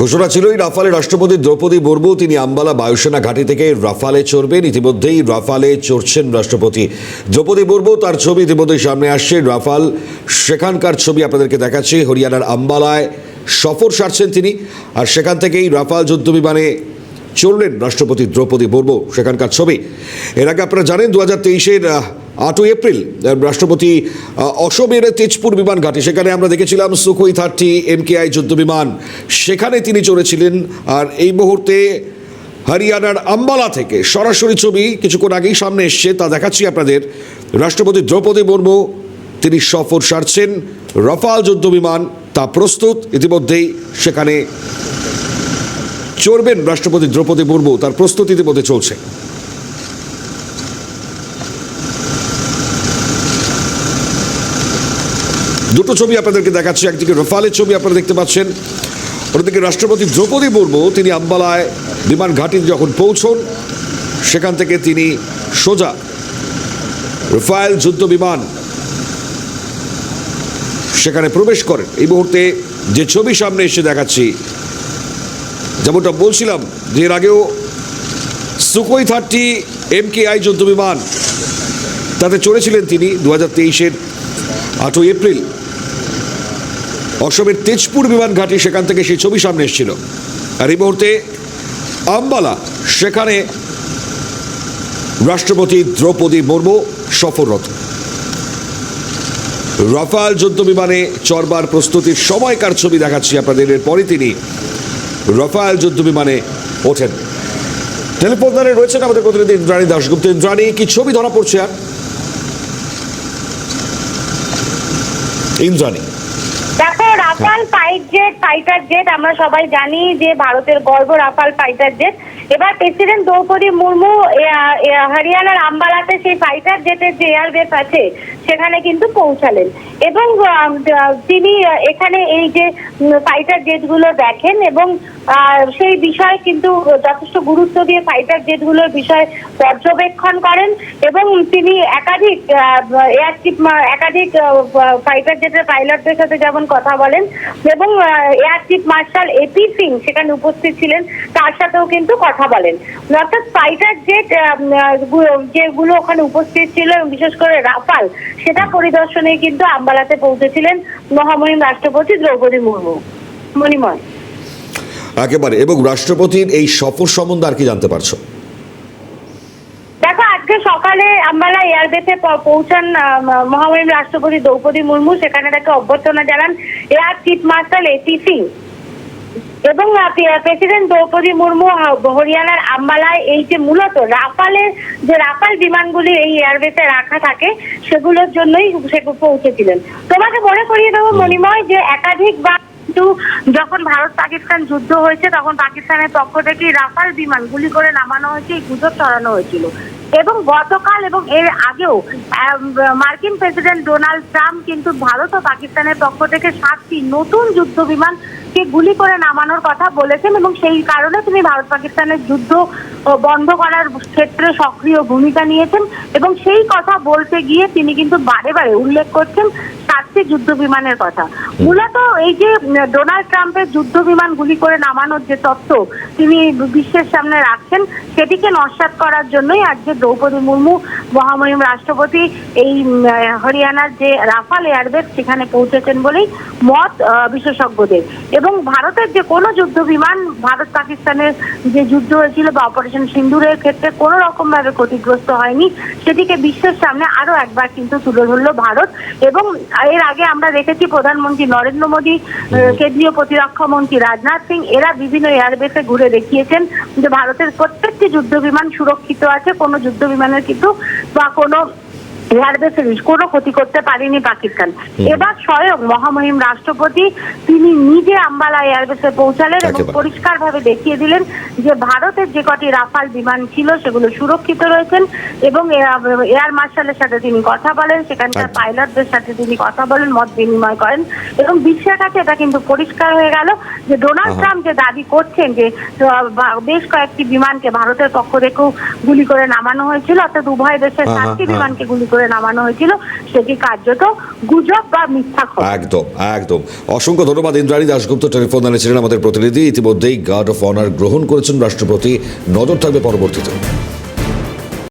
ঘোষণা ছিলই রাফালে রাষ্ট্রপতি দ্রৌপদী মুর্মু, তিনি আম্বালা বায়ুসেনা ঘাঁটি থেকে রাফালে চড়বেন। ইতিমধ্যেই রাফালে চড়ছেন রাষ্ট্রপতি। দ্রৌপদী মুর্মু তার ছবি ইতিমধ্যেই সামনে আসছে। রাফাল, সেখানকার ছবি আপনাদেরকে দেখাচ্ছি। হরিয়ানার আম্বালায় সফর সারছেন তিনি। আর সেখান থেকেই রাফাল যুদ্ধ বিমানে চললেন রাষ্ট্রপতি দ্রৌপদী মুর্মু, সেখানকার ছবি। এর আগে আপনারা জানেন দু হাজার তেইশের আটই এপ্রিল রাষ্ট্রপতি অসমের তেজপুর বিমান ঘাটে। সেখানে আমরা দেখেছিলাম Sukhoi thirty M K I যুদ্ধ বিমান। সেখানে তিনি চড়েছিলেন, আর এই মুহূর্তে হরিয়ানার আম্বালা থেকে সরাসরি ছবি কিছুক্ষণ আগেই সামনে এসছে, তা দেখাচ্ছি আপনাদের। রাষ্ট্রপতি দ্রৌপদী মুর্মু, তিনি সফর সারছেন, রফাল যুদ্ধ বিমান, তা প্রস্তুত, ইতিমধ্যেই সেখানে চড়বেন রাষ্ট্রপতি দ্রৌপদী মুর্মু, তার প্রস্তুতি ইতিমধ্যে চলছে। দুটো ছবি আপনাদেরকে দেখাচ্ছি, একদিকে রফালের ছবি আপনারা দেখতে পাচ্ছেন, অন্যদিকে রাষ্ট্রপতি দ্রৌপদী মুর্মু, তিনি আম্বালায় বিমান ঘাঁটি যখন পৌঁছন, সেখান থেকে তিনি সোজা রফায়েল যুদ্ধ বিমান সেখানে প্রবেশ করেন। এই মুহূর্তে যে ছবি সামনে এসে দেখাচ্ছি, যেমনটা বলছিলাম যে এর আগেও Sukhoi thirty M K I যুদ্ধ বিমান তাতে চড়েছিলেন তিনি দু হাজার তেইশের আটই এপ্রিল। অসমের তেজপুর বিমান ঘাঁটি, সেখান থেকে সেই ছবি সামনে এসেছিল। আর এই মুহূর্তে আম্বালা, সেখানে রাষ্ট্রপতি দ্রৌপদী মুর্মু সফররত। রাফাল যুদ্ধ বিমানে চরবার প্রস্তুতির সময়কার ছবি দেখাচ্ছি আপনাদের। এরপরই তিনি রাফাল যুদ্ধ বিমানে ওঠেন। টেলিফোন দ্বারে রয়েছেন আমাদের প্রতিনিধি ইন্দ্রাণী দাশগুপ্ত। ইন্দ্রাণী, কি ছবি ধরা পড়ছে আর? ইন্দ্রাণী। দেখো, Rafale fight jet fighter jet আমরা সবাই জানি যে ভারতের গর্ব রাফাল ফাইটার জেট এবার প্রেসিডেন্ট দ্রৌপদী মুর্মু হরিয়ানার আম্বালাতে সেই ফাইটার জেটের যে এয়ারবেস আছে সেখানে কিন্তু পৌঁছালেন। এবং তিনি এখানে এই যে ফাইটার জেটগুলো দেখেন এবং সেই বিষয়ে কিন্তু যথেষ্ট গুরুত্ব দিয়ে ফাইটার জেটগুলোর বিষয় পর্যবেক্ষণ করেন এবং তিনি একাধিক এয়ার চিফ একাধিক ফাইটার জেটের পাইলটদের সাথে যেমন কথা বলেন এবং air chief marshal AP Singh সেখানে উপস্থিত ছিলেন, তার সাথেও কিন্তু কথা বলেন। অর্থাৎ ফাইটার জেট যেগুলো ওখানে উপস্থিত ছিল বিশেষ করে রাফাল সেটা পরিদর্শনে কিন্তু আম্বালাতে পৌঁছেছিলেন মহামহিম রাষ্ট্রপতি দ্রৌপদী মুর্মু। মণিময়। একেবারে এবং রাষ্ট্রপতির এই সফর সম্বন্ধে আর কি জানতে পারছ? দেখো আজকে সকালে আম্বালা এয়ারবেসে পৌঁছান মহামহিম রাষ্ট্রপতি দ্রৌপদী মুর্মু। সেখানে তাকে অভ্যর্থনা জানান air chief marshal AP Singh. এবং প্রেসিডেন্ট দ্রৌপদী মুর্মু হরিয়ানার আম্বালায় এই যে মূলত রাফালের যে রাফাল বিমানগুলি এই এয়ারবেসে রাখা থাকে সেগুলোর জন্যই সে পৌঁছেছিলেন তোমাকে মনে করিয়ে দেবো মণিময় যে একাধিক বা কিন্তু যখন ভারত পাকিস্তান যুদ্ধ হয়েছে তখন পাকিস্তানের পক্ষ থেকে রাফাল বিমান গুলি করে নামানো হয়েছে এই গুজব ছড়ানো হয়েছিল। এবং গতকাল এবং এর আগেও মার্কিন প্রেসিডেন্ট ডোনাল্ড ট্রাম্প কিন্তু ভারত ও পাকিস্তানের পক্ষ থেকে সাতটি নতুন যুদ্ধ বিমানকে গুলি করে নামানোর কথা বলেছেন এবং সেই কারণে তিনি ভারত পাকিস্তানের যুদ্ধ বন্ধ করার ক্ষেত্রে সক্রিয় ভূমিকা নিয়েছেন এবং সেই কথা বলতে গিয়ে তিনি কিন্তু বারে বারে উল্লেখ করছেন সাতটি যুদ্ধ বিমানের কথা। মূলত এই যে ডোনাল্ড ট্রাম্পের যুদ্ধ বিমান গুলি করে নামানোর যে তত্ত্ব তিনি বিশ্বের সামনে রাখছেন, সেটিকে নস্বাত করার জন্যই আজকে দ্রৌপদী মুর্মু মহামহিম রাষ্ট্রপতি এই হরিয়ানার যে রাফাল এয়ারবেস সেখানে পৌঁছেছেন বলেই মত বিশেষজ্ঞদের। এবং ভারতের যে কোনো যুদ্ধ বিমান ভারত পাকিস্তানের যে যুদ্ধ হয়েছিল বা অপারেশন সিন্দুরের ক্ষেত্রে কোনো রকম ভাবে ক্ষতিগ্রস্ত হয়নি। সেটিকে বিশ্বের সামনে আরও একবার কিন্তু তুলে ধরলো ভারত। এবং এর আগে আমরা দেখেছি প্রধানমন্ত্রী নরেন্দ্র মোদী কেন্দ্রীয় প্রতিরক্ষা মন্ত্রী রাজনাথ সিং এরা বিভিন্ন এয়ারবেসে ঘুরে দেখিয়েছেন যে ভারতের প্রত্যেকটি যুদ্ধ বিমান সুরক্ষিত আছে কোনো যুদ্ধ বিমানের কিন্তু বা কোনো এয়ারবেসের কোনো ক্ষতি করতে পারেনি পাকিস্তান এবার স্বয়ং মহামহিম রাষ্ট্রপতি তিনি নিজে আম্বালা এয়ারবেসে পৌঁছালেন এবং একেবারে। পরিষ্কার ভাবে দেখিয়ে দিলেন যে ভারতের যে কটি রাফাল বিমান ছিল সেগুলো সুরক্ষিত রয়েছেন এবং এয়ার মার্শালের সাথে তিনি কথা বলেন সেখানকার পাইলটদের সাথে তিনি কথা বলেন মত বিনিময় করেন এবং বিশ্বের কাছে এটা কিন্তু পরিষ্কার হয়ে গেল যে ডোনাল্ড। ট্রাম্প যে দাবি করছেন যে বেশ কয়েকটি বিমানকে ভারতের পক্ষ থেকেও গুলি করে নামানো হয়েছিল অর্থাৎ উভয় দেশের সাতটি হ্যাঁ। বিমানকে গুলি করে করে নামানো হয়েছিল সেটি কার্যত গুজব বা মিথ্যা একদম একদম। অসংখ্য ধন্যবাদ, ইন্দ্রাণী দাশগুপ্ত। টেলিফোন দানে ছিলেন আমাদের প্রতিনিধি। ইতিমধ্যেই গার্ড অফ অনার গ্রহণ করেছেন রাষ্ট্রপতি। নজর থাকবে পরবর্তীতে।